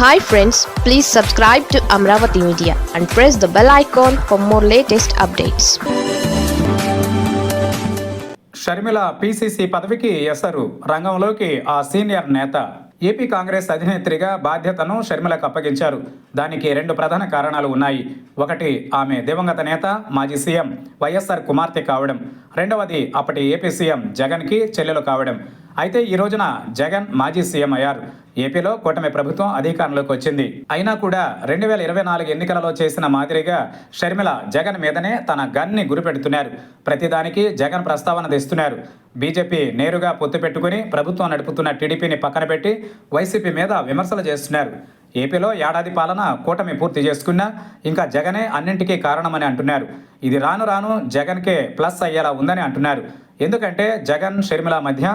Hi friends please subscribe to Amaravati media and press the bell icon for more latest updates Sharmila PCC పదవికి ఎసరు రంగంలోకి ఆ senior నేత. AP Congress అధినేత్రిగా బాధ్యతను షర్మిలకు అప్పగించారు. దానికి రెండు ప్రధాన కారణాలు ఉన్నాయి. ఒకటి ఆమె దివంగత నేత మాజీ సీఎం వైఎస్ఆర్ కుమార్తె కావడం. రెండవది అప్పటి ఏపీ సీఎం జగన్కి చెల్లెలు కావడం. అయితే ఈ రోజున జగన్ మాజీ సీఎం అయ్యారు. ఏపీలో కూటమి ప్రభుత్వం అధికారంలోకి వచ్చింది. అయినా కూడా రెండు వేల ఇరవై నాలుగు ఎన్నికలలో చేసిన మాదిరిగా షర్మిల జగన్ మీదనే తన గన్ని గురిపెడుతున్నారు. ప్రతిదానికి జగన్ ప్రస్తావన తెస్తున్నారు. బీజేపీ నేరుగా పొత్తు పెట్టుకుని ప్రభుత్వం నడుపుతున్న టీడీపీని పక్కన పెట్టి వైసీపీ మీద విమర్శలు చేస్తున్నారు. ఏపీలో ఏడాది పాలన కూటమి పూర్తి చేసుకున్నా ఇంకా జగనే అన్నింటికీ కారణమని అంటున్నారు. ఇది రాను రాను జగన్కే ప్లస్ అయ్యేలా ఉందని అంటున్నారు. ఎందుకంటే జగన్ షర్మిల మధ్య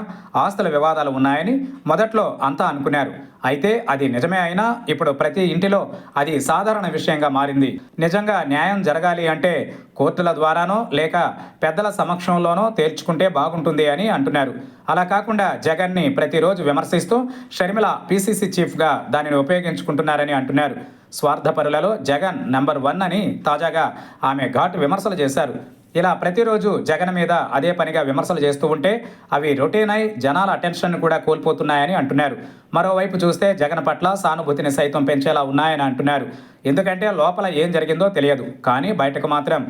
ఆస్తుల వివాదాలు ఉన్నాయని మొదట్లో అంతా అనుకున్నారు. అయితే అది నిజమే అయినా ఇప్పుడు ప్రతి ఇంటిలో అది సాధారణ విషయంగా మారింది. నిజంగా న్యాయం జరగాలి అంటే కోర్టుల ద్వారానో లేక పెద్దల సమక్షంలోనో తేల్చుకుంటే బాగుంటుంది అని అంటున్నారు. అలా కాకుండా జగన్ని ప్రతిరోజు విమర్శిస్తూ షర్మిల పీసీసీ చీఫ్గా దానిని ఉపయోగించుకుంటున్నారని అంటున్నారు. స్వార్థపరులలో జగన్ నెంబర్ వన్ అని తాజాగా ఆమె ఘాటు విమర్శలు చేశారు. ఇలా ప్రతిరోజు జగన్ మీద అదే పనిగా విమర్శలు చేస్తూ ఉంటే అవి రొటీన్ అయి జనాల అటెన్షన్ కూడా కోల్పోతున్నాయని అంటున్నారు. మరోవైపు చూస్తే జగన్ పట్ల సానుభూతిని సైతం పెంచేలా ఉన్నాయని అంటున్నారు. ఎందుకంటే లోపల ఏం జరిగిందో తెలియదు. కానీ బయటకు మాత్రం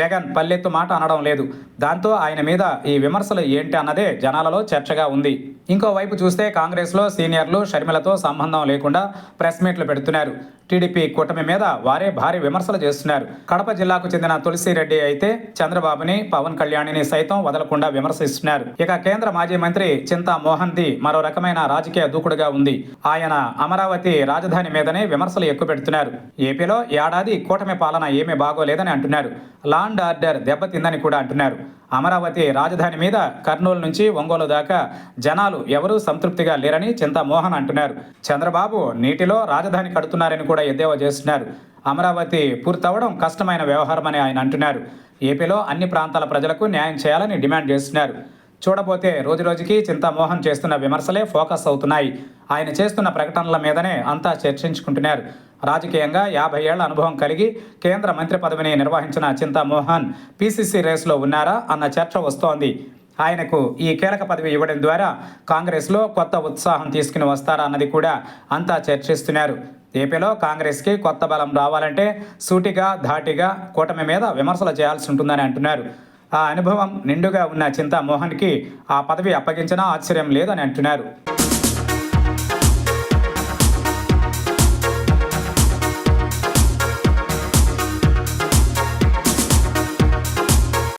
జగన్ పల్లెత్తు మాట అనడం లేదు. దాంతో ఆయన మీద ఈ విమర్శలు ఏంటి అన్నదే జనాలలో చర్చగా ఉంది. ఇంకోవైపు చూస్తే కాంగ్రెస్లో సీనియర్లు షర్మిలతో సంబంధం లేకుండా ప్రెస్ మీట్లు పెడుతున్నారు. టీడీపీ కూటమి మీద వారే భారీ విమర్శలు చేస్తున్నారు. కడప జిల్లాకు చెందిన తులసిరెడ్డి అయితే చంద్రబాబుని పవన్ కళ్యాణిని సైతం వదలకుండా విమర్శిస్తున్నారు. ఇక కేంద్ర మాజీ మంత్రి చింతా మోహన్ ది మరో రకమైన రాజకీయ దూకుడుగా ఉంది. ఆయన అమరావతి రాజధాని మీదనే విమర్శలు ఎక్కువ పెడుతున్నారు. ఏపీలో ఏడాది కూటమి పాలన ఏమీ బాగోలేదని అంటున్నారు. లాండ్ ఆర్డర్ దెబ్బతిందని కూడా అంటున్నారు. అమరావతి రాజధాని మీద కర్నూలు నుంచి ఒంగోలు దాకా జనాలు ఎవరూ సంతృప్తిగా లేరని చింతామోహన్ అంటున్నారు. చంద్రబాబు నీటిలో రాజధాని కడుతున్నారని కూడా ఎద్దేవా చేస్తున్నారు. అమరావతి పూర్తవడం కష్టమైన వ్యవహారమని ఆయన అంటున్నారు. ఏపీలో అన్ని ప్రాంతాల ప్రజలకు న్యాయం చేయాలని డిమాండ్ చేస్తున్నారు. చూడబోతే రోజురోజుకి చింతామోహన్ చేస్తున్న విమర్శలే ఫోకస్ అవుతున్నాయి. ఆయన చేస్తున్న ప్రకటనల మీదనే అంతా చర్చించుకుంటున్నారు. రాజకీయంగా యాభై ఏళ్ళ అనుభవం కలిగి కేంద్ర మంత్రి పదవిని నిర్వహించిన చింతామోహన్ పీసీసీ రేసులో ఉన్నారా అన్న చర్చ వస్తోంది. ఆయనకు ఈ కీలక పదవి ఇవ్వడం ద్వారా కాంగ్రెస్లో కొత్త ఉత్సాహం తీసుకుని వస్తారా అన్నది కూడా అంతా చర్చిస్తున్నారు. ఏపీలో కాంగ్రెస్కి కొత్త బలం రావాలంటే సూటిగా ధాటిగా కూటమి మీద విమర్శలు చేయాల్సి ఉంటుందని అంటున్నారు. ఆ అనుభవం నిండుగా ఉన్న చింతామోహన్కి ఆ పదవి అప్పగించినా ఆశ్చర్యం లేదని అంటున్నారు.